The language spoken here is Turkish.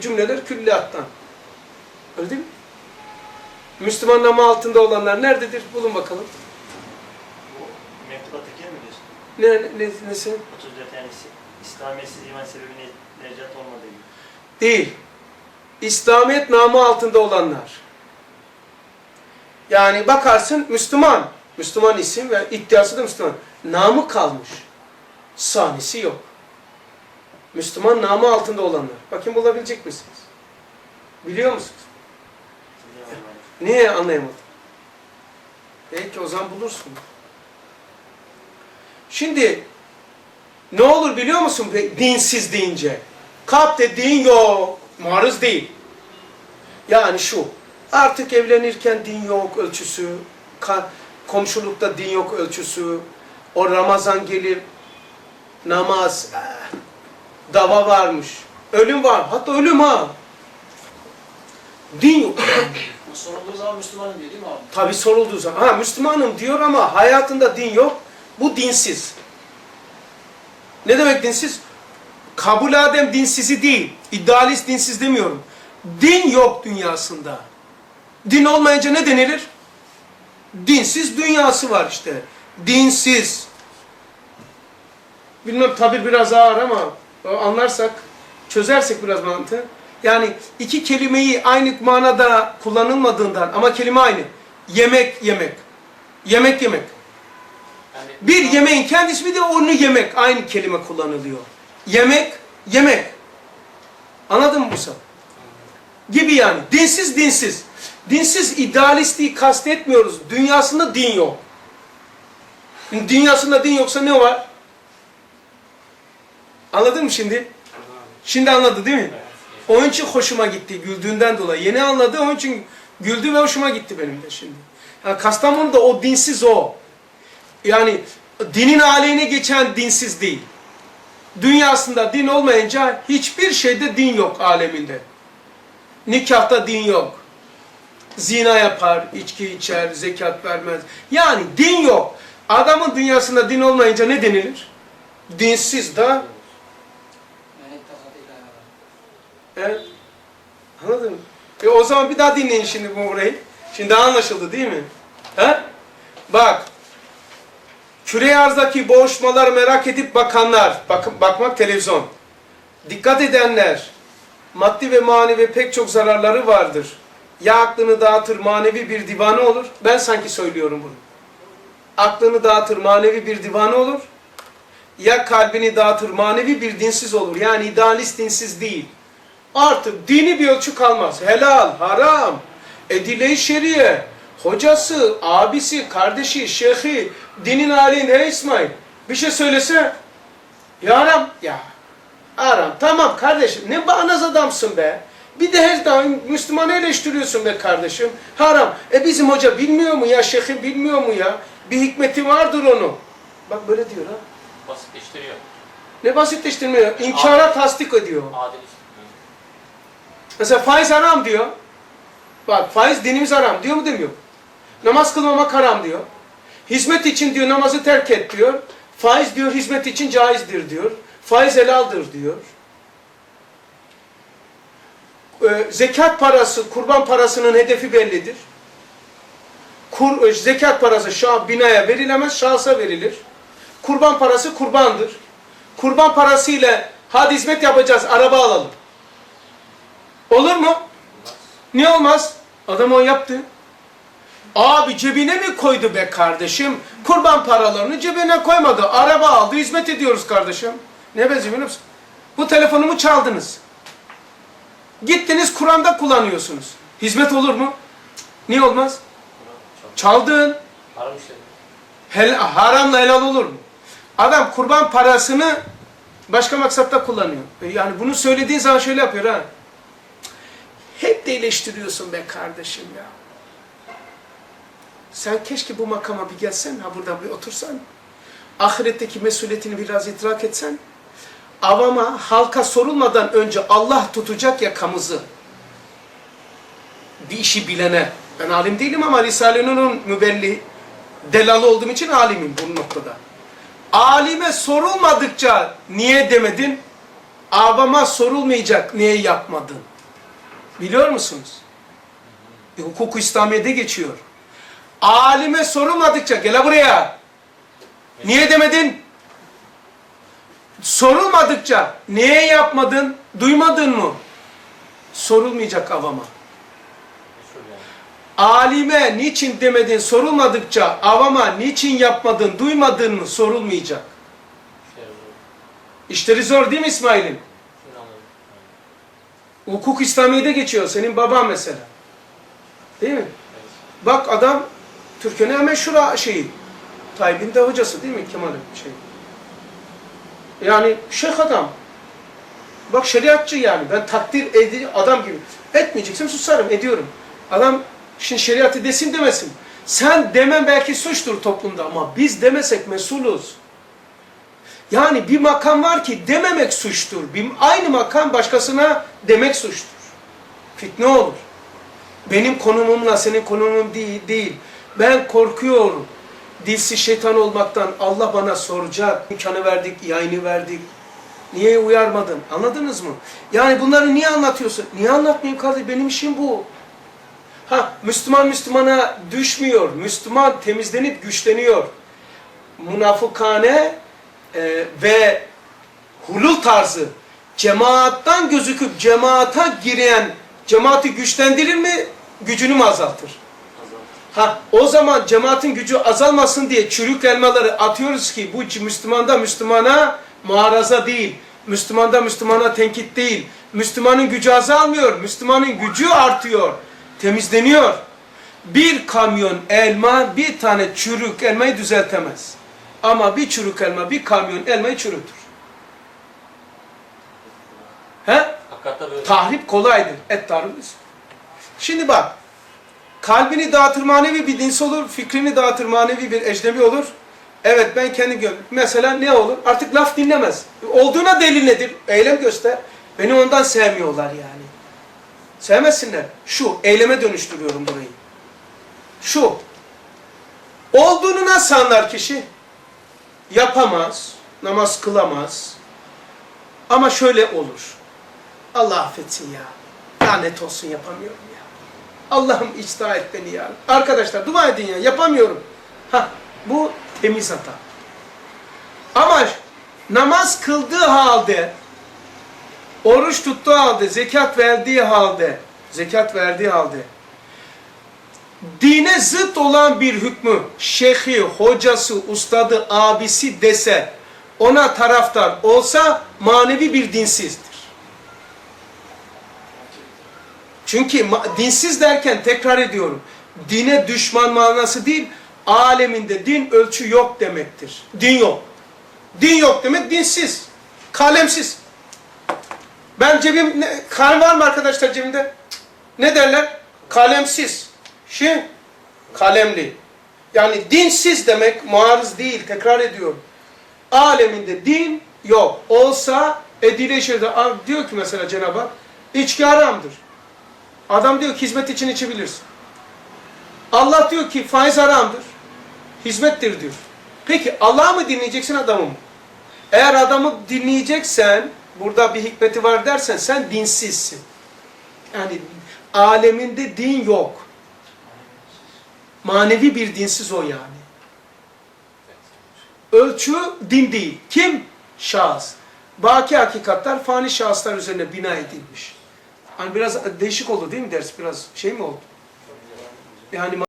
cümleler külliyattan. Öyle değil mi? Müslüman namı altında olanlar nerededir? Bulun bakalım. Bu mektubattaki mi diyorsun? Ne, ne, nesi? 34 tanesi. İslamiyetsiz iman sebebi ne- necat olmadığı gibi. Değil. İslamiyet namı altında olanlar. Yani bakarsın Müslüman. Müslüman isim ve iddiası da Müslüman. Namı kalmış. Sahnesi yok. Müslüman namı altında olanlar. Bakın bulabilecek misiniz? Biliyor musunuz? Niye anlayamadın? Belki o zaman bulursun. Şimdi ne olur biliyor musun dinsiz deyince? Kalp dediğin yok. Maruz değil. Yani şu. Artık evlenirken din yok ölçüsü. komşulukta din yok ölçüsü. O Ramazan gelir. Namaz. eh, dava varmış. Ölüm var. Hatta ölüm ha. Din yok. Sorulduğu zaman Müslümanım diyor değil mi abi? Tabi sorulduğu zaman, ha Müslümanım diyor ama hayatında din yok. Bu dinsiz. Ne demek dinsiz? Kabul Adem dinsizi değil. İdealist dinsiz demiyorum. Din yok dünyasında. Din olmayınca ne denilir? Dinsiz dünyası var işte. Dinsiz. Bilmem tabi biraz ağır ama anlarsak, çözersek biraz mantığı. Yani iki kelimeyi aynı manada kullanılmadığından ama kelime aynı. Yemek yemek. Yemek yemek. Yani Bir yemeğin kendisi bir de onu yemek. Aynı kelime kullanılıyor. Yemek, yemek. Anladın mı Musa? Gibi yani. Dinsiz, dinsiz. Dinsiz idealistliği kastetmiyoruz. Dünyasında din yok. Dünyasında din yoksa ne var? Anladın mı şimdi? Şimdi anladı değil mi? Onun için hoşuma gitti güldüğünden dolayı. Yeni anladı onun için güldü ve hoşuma gitti benim de şimdi. Yani Kastamonu'da o dinsiz o. Yani dinin aleyhine geçen dinsiz değil. Dünyasında din olmayınca hiçbir şeyde din yok aleminde. Nikahta din yok. Zina yapar, içki içer, zekat vermez. Yani din yok. Adamın dünyasında din olmayınca ne denilir? Dinsiz da Yani takatıyla Evet. Anladın mı? E o zaman bir daha dinleyin şimdi bu burayı. Şimdi daha anlaşıldı değil mi? He? Bak. Küre arzdaki boğuşmalar merak edip bakanlar. Bakın bakmak televizyon. Dikkat edenler. Maddi ve manevi pek çok zararları vardır. Ya aklını dağıtır manevi bir divane olur. Ben sanki söylüyorum bunu. Aklını dağıtır manevi bir divane olur. Ya kalbini dağıtır manevi bir dinsiz olur. Yani idealist dinsiz değil. Artık dini bir ölçü kalmaz. Helal, haram, edile-i şeriye, hocası, abisi, kardeşi, şeyhi, dinin halin hey İsmail. Bir şey söylese, ya haram, ya haram. Tamam kardeşim, ne bağnaz adamsın be. Bir de her zaman Müslümanı eleştiriyorsun be kardeşim. Haram. E bizim hoca bilmiyor mu ya, şeyhi bilmiyor mu ya? Bir hikmeti vardır onun. Bak böyle diyor ha. basitleştiriyor. Ne basitleştirmiyor? İnkara tasdik ediyor. Adil. Mesela faiz haram diyor. Bak faiz dinimiz haram diyor mu demiyor. Namaz kılmamak haram diyor. Hizmet için diyor namazı terk et diyor. Faiz diyor hizmet için caizdir diyor. Faiz helaldir diyor. Ee, zekat parası, kurban parasının hedefi bellidir. Kur, e, zekat parası şah, binaya verilemez, şahsa verilir. Kurban parası kurbandır. Kurban parasıyla hadi hizmet yapacağız, araba alalım. Olur mu? Niye olmaz? Adam o yaptı. Abi cebine mi koydu be kardeşim? Kurban paralarını cebine koymadı. Araba aldı, hizmet ediyoruz kardeşim. Ne benziyor biliyor musun? Bu telefonumu çaldınız. Gittiniz Kur'an'da kullanıyorsunuz. Hizmet olur mu? Niye olmaz? Çaldın. Haram. Hel haramla helal olur mu? Adam kurban parasını başka maksatta kullanıyor. E Yani bunu söylediğin zaman şöyle yapıyor ha. Hep de eleştiriyorsun be kardeşim ya. Sen keşke bu makama bir gelsen, ha burada bir otursan. Ahiretteki mesuliyetini biraz idrak etsen. Avama, halka sorulmadan önce Allah tutacak yakamızı. Bir işi bilene. Ben alim değilim ama Risale-i Nur'un mübelli, delalı olduğum için alimim bu noktada. Alime sorulmadıkça niye demedin? Avama sorulmayacak niye yapmadın. Biliyor musunuz? E, hukuk İslamiye'de geçiyor. Alime sorulmadıkça gel buraya. Niye demedin? Sorulmadıkça niye yapmadın? Duymadın mı? Sorulmayacak avama. Alime niçin demedin sorulmadıkça avama niçin yapmadın duymadın mı sorulmayacak. İşleri zor değil mi İsmail'im? Hukuk İslamiye'de geçiyor senin baban mesela. Değil mi? Evet. Bak adam Türkiye'nin en meşhur şeyi. Tayyip'in de hocası değil mi Kemal şey. Yani şeyh adam. Bak şeriatçı yani. Ben takdir edici adam gibi. Etmeyeceksin susarım ediyorum. Adam şimdi şeriatı desin demesin. Sen demen belki suçtur toplumda ama biz demesek mesuluz. Yani bir makam var ki dememek suçtur. Bir, aynı makam başkasına demek suçtur. Fitne olur. Benim konumumla senin konumun değil, değil. Ben korkuyorum. Dilsiz şeytan olmaktan Allah bana soracak. İmkanı verdik, yayını verdik. Niye uyarmadın? Anladınız mı? Yani bunları niye anlatıyorsun? Niye anlatmayayım kardeşim? Benim işim bu. Ha, Müslüman Müslümana düşmüyor. Müslüman temizlenip güçleniyor. Münafıkane e, ve hulul tarzı cemaattan gözüküp cemaata giren cemaati güçlendirir mi? Gücünü mü azaltır? Ha o zaman cemaatin gücü azalmasın diye çürük elmaları atıyoruz ki bu Müslümanda Müslümana muaraza değil. Müslümanda Müslümana tenkit değil. Müslümanın gücü azalmıyor. Müslümanın gücü artıyor. Temizleniyor. Bir kamyon elma bir tane çürük elmayı düzeltemez. Ama bir çürük elma bir kamyon elmayı çürütür. He? Tahrip kolaydır. Et tahrip. Şimdi bak. Kalbini dağıtır manevi bir dins olur. Fikrini dağıtır manevi bir ecnebi olur. Evet ben kendi gönlüm. Mesela ne olur? Artık laf dinlemez. Olduğuna delil nedir? Eylem göster. Beni ondan sevmiyorlar yani. Sevmesinler. Şu eyleme dönüştürüyorum burayı. Şu. Olduğunu nasıl anlar kişi? Yapamaz. Namaz kılamaz. Ama şöyle olur. Allah affetsin ya. Lanet olsun yapamıyorum ya. Allah'ım ıslah et beni ya. Arkadaşlar dua edin ya. Yapamıyorum. Ha, bu temiz hata. Ama namaz kıldığı halde, oruç tuttuğu halde, zekat verdiği halde, zekat verdiği halde, dine zıt olan bir hükmü, şeyhi, hocası, ustadı, abisi dese, ona taraftar olsa manevi bir dinsizdir. Çünkü dinsiz derken tekrar ediyorum. Dine düşman manası değil, aleminde din ölçü yok demektir. Din yok. Din yok demek dinsiz. Kalemsiz. Ben cebim, kalem var mı arkadaşlar cebimde? Ne derler? Kalemsiz. Şey, kalemli. Yani dinsiz demek muarız değil, tekrar ediyorum. Aleminde din yok. Olsa edile şeride, diyor ki mesela Cenab-ı içki haramdır. Adam diyor ki hizmet için içebilirsin. Allah diyor ki faiz haramdır. Hizmettir diyor. Peki Allah'ı mı dinleyeceksin adamı mı? Eğer adamı dinleyeceksen, burada bir hikmeti var dersen sen dinsizsin. Yani aleminde din yok. Manevi bir dinsiz o yani. Ölçü din değil. Kim? Şahıs. Baki hakikatler fani şahıslar üzerine bina edilmiş. Hani biraz değişik oldu değil mi ders? Biraz şey mi oldu? Yani